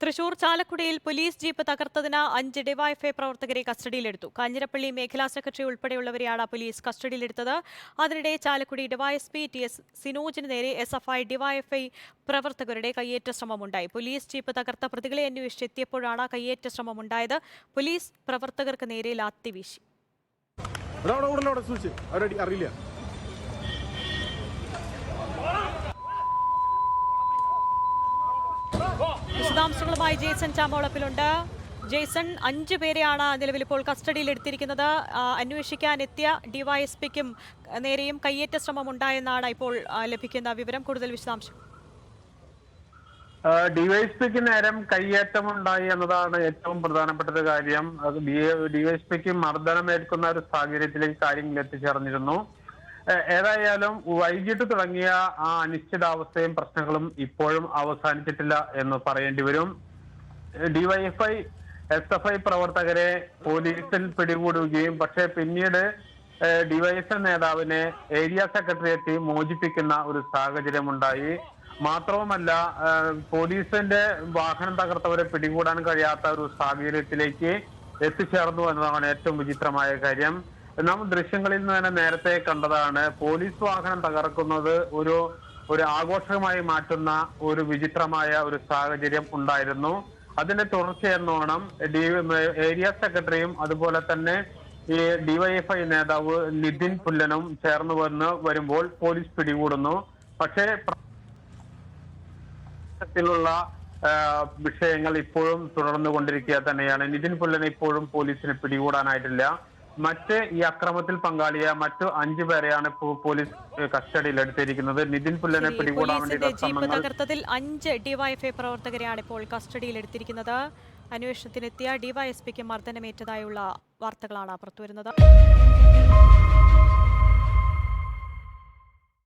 തൃശൂർ ചാലക്കുടിയിൽ police jeep തകർത്തതിന് അഞ്ച് DYFI പ്രവർത്തകരെ കസ്റ്റഡിയിലെടുത്തു. കാഞ്ഞിരപ്പള്ളി മേഖലാ സെക്രട്ടറി ഉൾപ്പെടെയുള്ളവരെയാണ് പോലീസ് കസ്റ്റഡിയിലെടുത്തത്. അതിനിടെ ചാലക്കുടി ഡിവൈഎസ്പി ടി എസ് സിനോജിന് നേരെ എസ് എഫ് ഐ ഡിവൈഎഫ്ഐ പ്രവർത്തകരുടെ കയ്യേറ്റ ശ്രമമുണ്ടായി. പോലീസ് ജീപ്പ് തകർത്ത പ്രതികളെ അന്വേഷിച്ചെത്തിയപ്പോഴാണ് കയ്യേറ്റ ശ്രമമുണ്ടായത്. പോലീസ് പ്രവർത്തകർക്ക് നേരെ ലാത്തി വീശി അറിയില്ല. വിശദാംശങ്ങളുമായി ജേസൺ ചാമ്പോളപ്പിലുണ്ട് ജേസൺ അഞ്ചു പേരെയാണ് നിലവിൽ ഇപ്പോൾ കസ്റ്റഡിയിൽ എടുത്തിരിക്കുന്നത്. അന്വേഷിക്കാൻ എത്തിയ ഡിവൈഎസ്പിക്കും നേരെയും കയ്യേറ്റ ശ്രമം ഉണ്ടായെന്നാണ് ഇപ്പോൾ ലഭിക്കുന്ന വിവരം. കൂടുതൽ വിശദാംശം. ഡിവൈഎസ്പിക്ക് നേരം കയ്യേറ്റമുണ്ടായി എന്നതാണ് ഏറ്റവും പ്രധാനപ്പെട്ട ഒരു കാര്യം ഡിവൈഎസ്പിക്ക് മർദ്ദനമേൽക്കുന്ന ഒരു സാഹചര്യത്തിലേക്ക് കാര്യങ്ങൾ എത്തിച്ചേർന്നിരുന്നു. ഏതായാലും വൈകിട്ട് തുടങ്ങിയ ആ അനിശ്ചിതാവസ്ഥയും പ്രശ്നങ്ങളും ഇപ്പോഴും അവസാനിച്ചിട്ടില്ല എന്ന് പറയേണ്ടി വരും. ഡിവൈഎഫ്ഐ എസ് എഫ് ഐ പ്രവർത്തകരെ പോലീസിൽ പിടികൂടുകയും പക്ഷേ പിന്നീട് ഡിവൈഎഫ്ഐ നേതാവിനെ ഏരിയ സെക്രട്ടറി എത്തി മോചിപ്പിക്കുന്ന ഒരു സാഹചര്യമുണ്ടായി. മാത്രവുമല്ല പോലീസിന്റെ വാഹനം തകർത്തവരെ പിടികൂടാൻ കഴിയാത്ത ഒരു സാഹചര്യത്തിലേക്ക് എത്തിച്ചേർന്നു എന്നതാണ് ഏറ്റവും വിചിത്രമായ കാര്യം. നാം ദൃശ്യങ്ങളിൽ നിന്ന് തന്നെ നേരത്തെ കണ്ടതാണ്. പോലീസ് വാഹനം തകർക്കുന്നത് ഒരു ഒരു ആഘോഷമായി മാറ്റുന്ന ഒരു വിചിത്രമായ ഒരു സാഹചര്യം ഉണ്ടായിരുന്നു. അതിന്റെ തുടർച്ചയെന്നോണം ഡി ഏരിയ സെക്രട്ടറിയും അതുപോലെ തന്നെ ഈ ഡിവൈഎഫ്ഐ നേതാവ് നിതിൻ പുല്ലനും ചേർന്ന് വന്ന് വരുമ്പോൾ പോലീസ് പിടികൂടുന്നു. പക്ഷേ ത്തിലുള്ള വിഷയങ്ങൾ ഇപ്പോഴും തുടർന്നു കൊണ്ടിരിക്കുക തന്നെയാണ്. നിതിൻ പുല്ലനെ ഇപ്പോഴും പോലീസിന് പിടികൂടാനായിട്ടില്ല. മറ്റ് ഈ അക്രമത്തിൽ പങ്കാളിയായ മറ്റു അഞ്ചു പേരെയാണ് പോലീസ് കസ്റ്റഡിയിൽ എടുത്തിരിക്കുന്നത്. നിതിൻ പുല്ലനെ പിടികൂടാൻ വേണ്ടി തകർത്തതിൽ അഞ്ച് ഡിവൈഎഫ്ഐ പ്രവർത്തകരെയാണ് ഇപ്പോൾ കസ്റ്റഡിയിൽ എടുത്തിരിക്കുന്നത്. അന്വേഷണത്തിനെത്തിയ ഡിവൈഎസ്പിക്ക് മർദ്ദനമേറ്റതായുള്ള വാർത്തകളാണ് പുറത്തുവരുന്നത്.